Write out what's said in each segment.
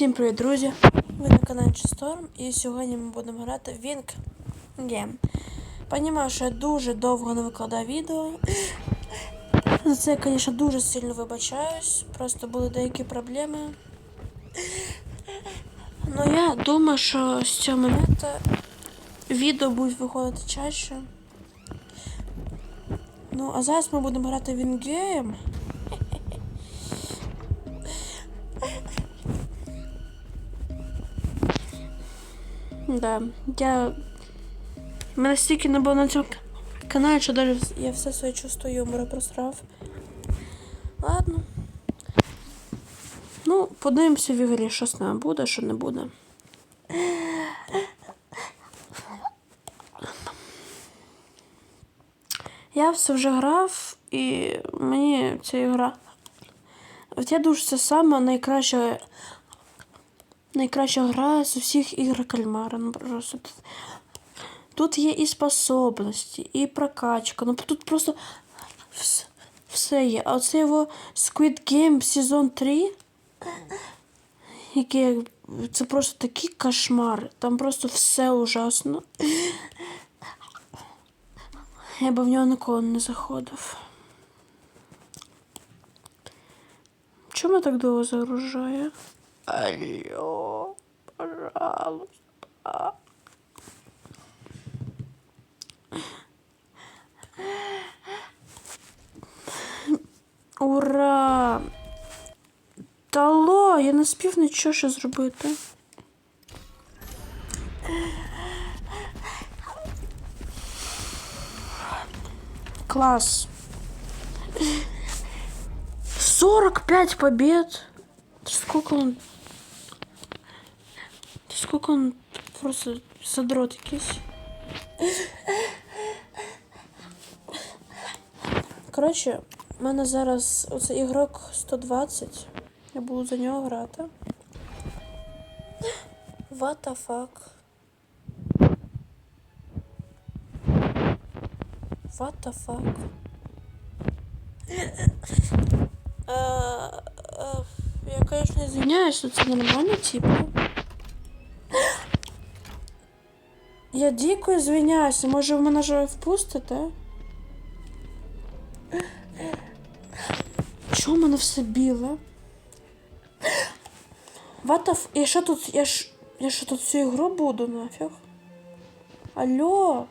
Всім привіт, друзі! Ви на каналі Storm і сьогодні ми будемо грати в Wing Game. Понімаю, що я дуже довго не викладав відео. За це, звісно, дуже сильно вибачаюсь. Просто були деякі проблеми. Ну я думаю, що з цього моменту відео будуть виходити чаще. Ну, а зараз ми будемо грати Wing Game. Да, я... Мене стільки не було на цьому каналі, що навіть я все своє чувство юмора просрав. Ладно. Ну, подивимося в ігрі, що з нами буде, що не буде. Я все вже грав, і мені ця ігра. От я дуже це саме найкраща найкраща гра з усіх ігор кальмара. Ну, просто тут, тут є і способності, і прокачка. Ну тут просто все, все є. А оце його Squid Game сезон 3, який це просто такий кошмар. Там просто все ужасно. Я би в нього ніколи не заходив. Чому так довго загружає? Алло, пожалуйста. Ура! Та алло, я не спів нічого ще зробити. Класс. 45 побед. Сколько он... Сколько он просто задрот якийсь. Коротше, в мене зараз оце ігрок 120. Я буду за нього грати. What the fuck? What the fuck? Е, е, Я, конечно, извиняюсь, що це нормально, типу. Я дико звиняюся, може ви мене вже впустите? Чому в мене все біле? What. Я що тут... Я ж... Я що тут всю ігру буду нафіг? Алло?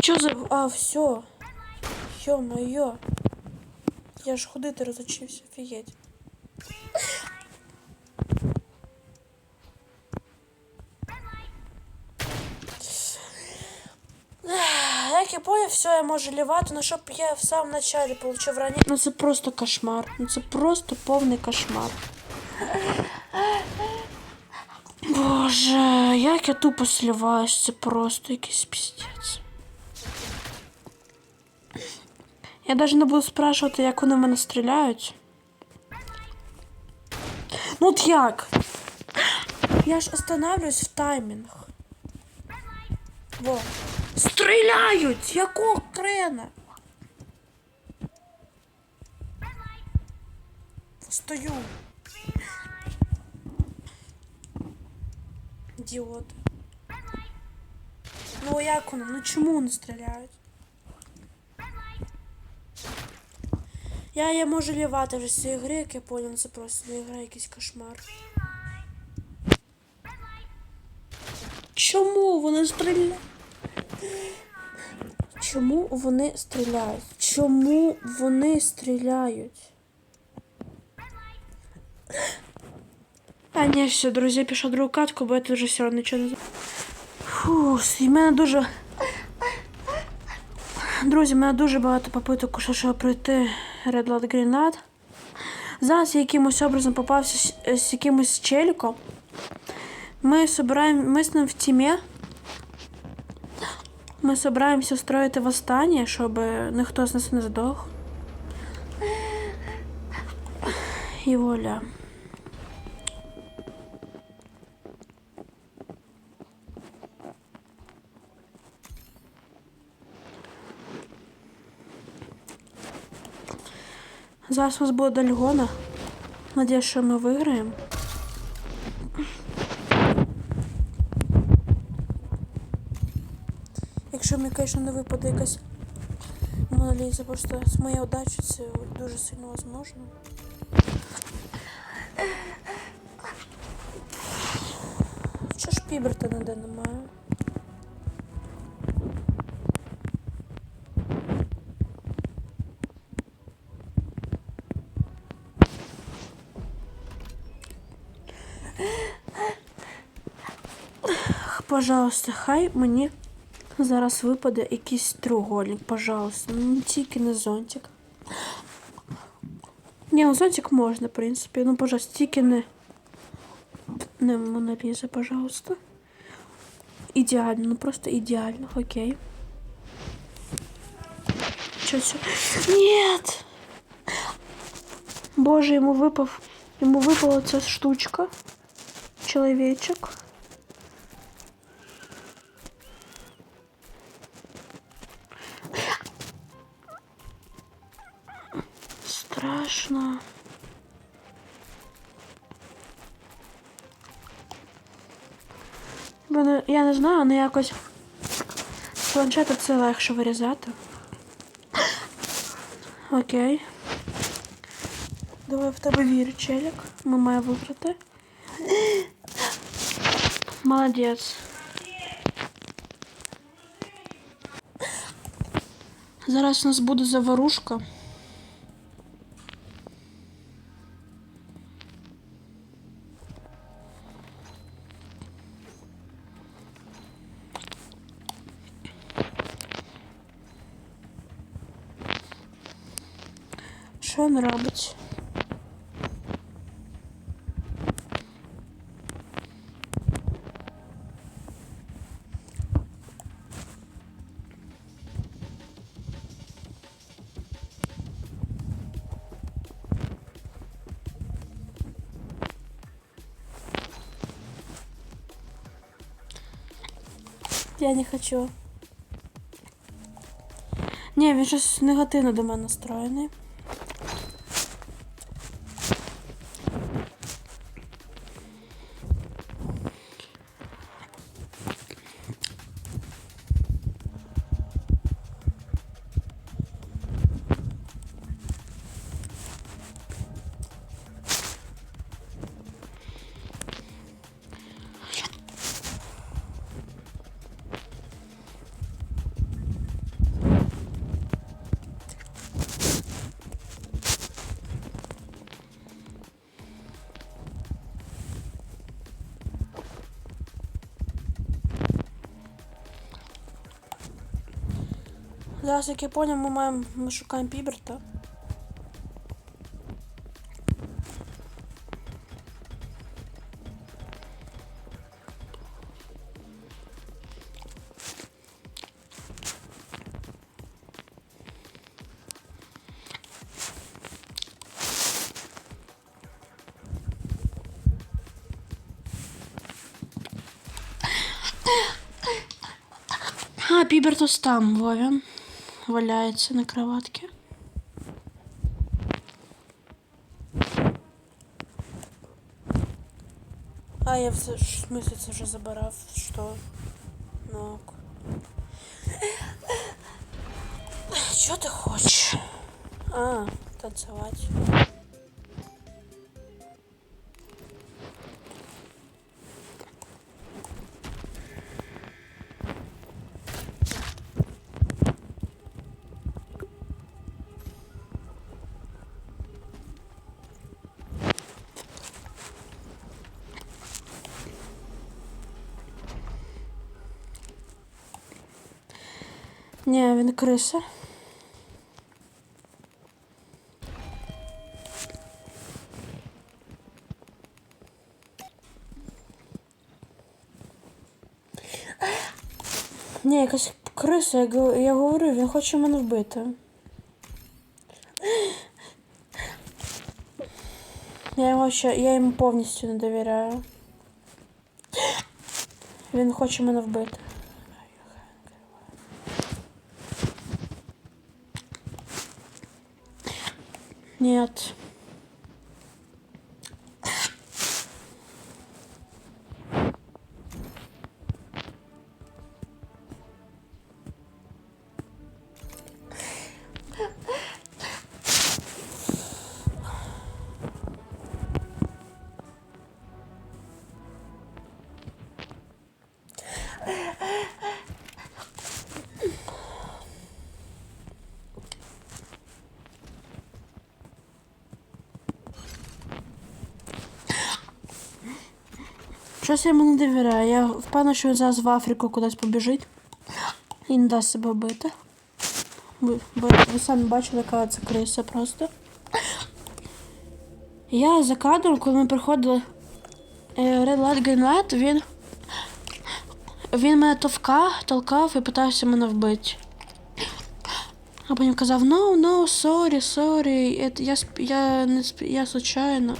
Чо за... А, все. Ё-моё. Я ж ходити розучився, офігеть. Як я все, я можу лівати, ну щоб я в самому началі получив ранення. Ну це просто кошмар. Ну це просто повний кошмар. Боже, як я тупо сливаюсь, це просто якийсь піздець. Я навіть не буду спрашувати, як вони в мене стріляють. Ну от як? Я ж останавливаюсь в таймінг. Во. Стріляють! Якого хрена? Стою. Ідіоти. Ну як воно? Ну чому вони стріляють? Я, я можу лівати вже з цієї гри, як я понял, це просто не гра якийсь кошмар. Чому вони стріляють? Чому вони стріляють? Чому вони стріляють? А, ні, все, друзі, пішов другу катку, бо я тут вже все одно нічого не. Фу, і мене дуже. Друзі, в мене дуже багато попиток, що пройти Red Light Green Light. Зараз я якимось образом попався з, з якимось челіком. Ми собираем, ми з ним в тімі. Ми собираємося устроїти восстання, щоб ніхто з нас не здох. І воля. Зараз у нас буде Дальгона. Надіюсь, що ми виграємо. Якщо мені, звісно, не випаде якась Моналіза, просто з моєю удачею це дуже сильно возможно. Чого ж Піберта ніде немає? Пожалуйста, хай мені зараз випаде якийсь треугольник, пожалуйста. Ну, тільки не зонтик. Ні, ну зонтик можна, в принципі. Ну, пожалуйста, тільки не. Не Моналіза, пожалуйста. Ідеально, ну просто ідеально, окей. Чё, чё? Нет! Боже, ему выпав... Ему выпала эта штучка. Человечек. Страшно. Мене, я не знаю, але якось планшета це легше вирізати. Окей. Давай в тебе вірю, челік. Ми маємо виграти. Молодець. Зараз у нас буде заварушка. Що? Я не хочу. Ні, він щось негативно до мене настроєний. Зараз, як я поняв, ми маємо. Ми шукаємо Піберта. А, Піберт ось там, Вовін. Валяється на кроватке. А, я в смысле це вже забирав. Що? Ну. ок. Що ти хочеш? А, танцювати. Ні, він криса. Ні, якась криса, я, я говорю, він хоче мене вбити. Я йому ще, я йому повністю не довіряю. Він хоче мене вбити. Нет. Щось я йому не довіряю. Я впевнена, що він зараз в Африку кудись побіжить і не дасть себе бити. Ви, ви, ви самі бачили, яка це криса просто. Я за кадром, коли ми приходили е, Red Light, Green Light, він. Він мене товкав, толкав і питався мене вбити. А потім казав, no, no, sorry, sorry, я, сп- я, не, я случайно.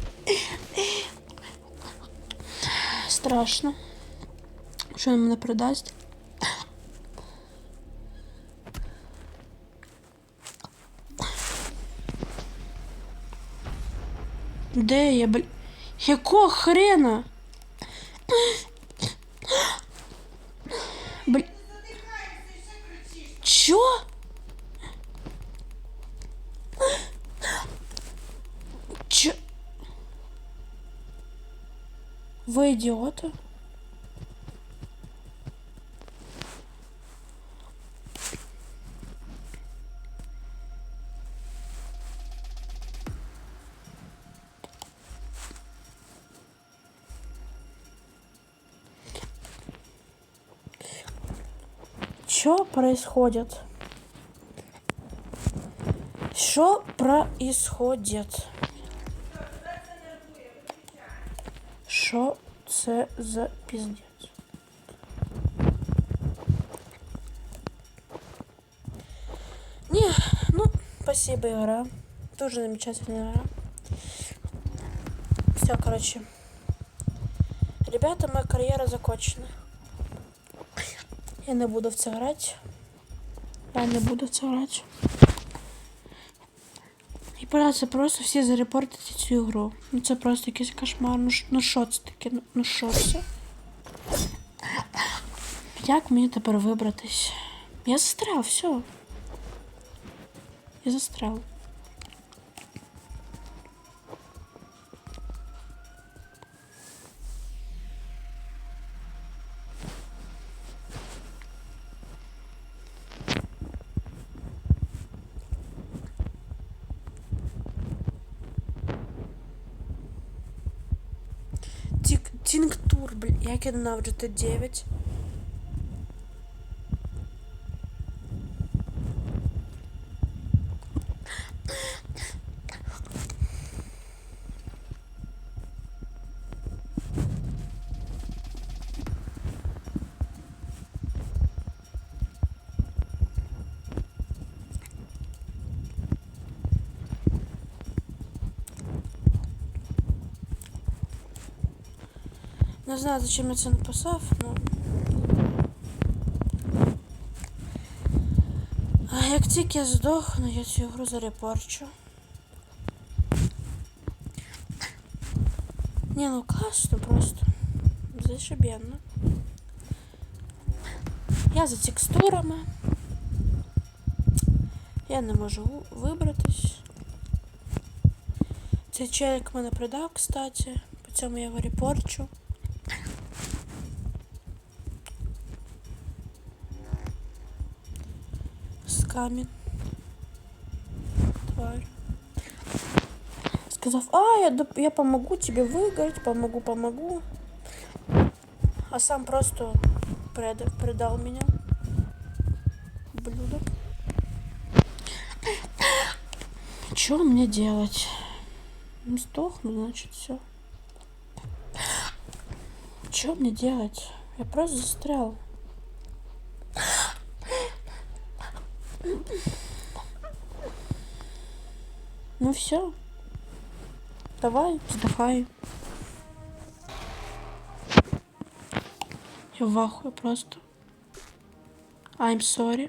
Страшно. Що він мене продасть? Де я, бл... Якого хрена? Бл... Чо? Ви ідіоти? Что происходит? Что происходит? Що це за піздець? Не, ну, спасибо, игра. Тоже замечательная игра. Все, короче. Ребята, моя карьера закончена. Я не буду в це грати. Я не буду в це грати. І це просто всі зарепортити цю ігру. Ну це просто якийсь кошмар. Ну ну що це таке? Ну, Ну що це? Як мені тепер вибратись? Я застряв, все. Я застряв. Тінктур, блін, як я ненавиджу Т9. Не знаю, зачем я це написав, ну. А як тільки я здохну, я цю гру зарепорчу. Не, ну класно просто. Зашибенно. Я за текстурами. Я не можу вибратись. Цей челик мене придав, кстати. По цьому я його репорчу. Скамін. Тварь. Сказав, а, я, я помогу тебе выиграть, помогу, помогу. А сам просто пред- предал меня. Блюдо. Что мне делать? Ну, Сдохну, значит, все. Что мне делать? Я просто застрял. Ну все. Давай, вздыхай. Я в ахуе просто. I'm sorry.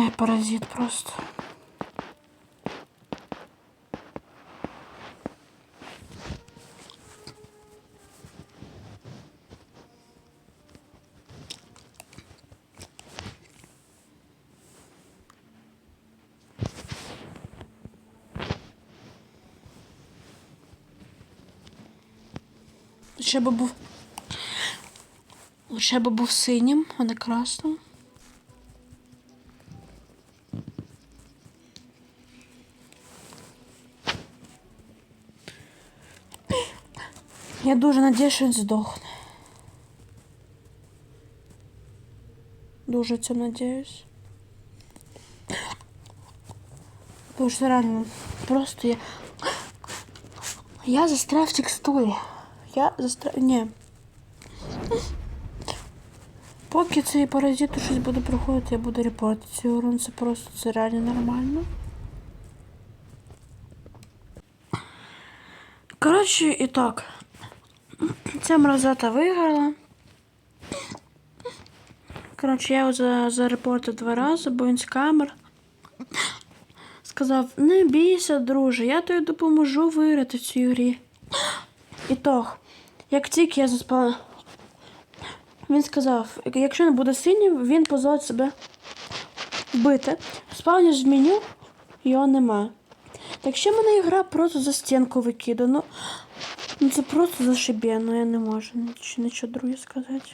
Ай, паразит просто. Ще би був. Лише би був синім, а не красним. Я дуже надіюсь, що він здохне. Дуже цьому надіюсь. Тому що реально просто я. Я застряв в текстурі. Я застряв. Ні. Поки цей паразит щось буде проходити, я буду репортити цей урон. Це просто це реально нормально. Коротше, і так. Ця мразота виграла. Коротше, я його за, зарепортив два рази, бо він з камер. Сказав, не бійся, друже, я тобі допоможу виграти в цій грі. І так, як тільки я заспала. Він сказав, якщо не буде синім, він дозволить себе вбити. Спавніш в меню, його нема. Так що мене гра просто за стінку викидає. Ну, ну це просто зашибено, я не можу нічого, нічого друге сказати.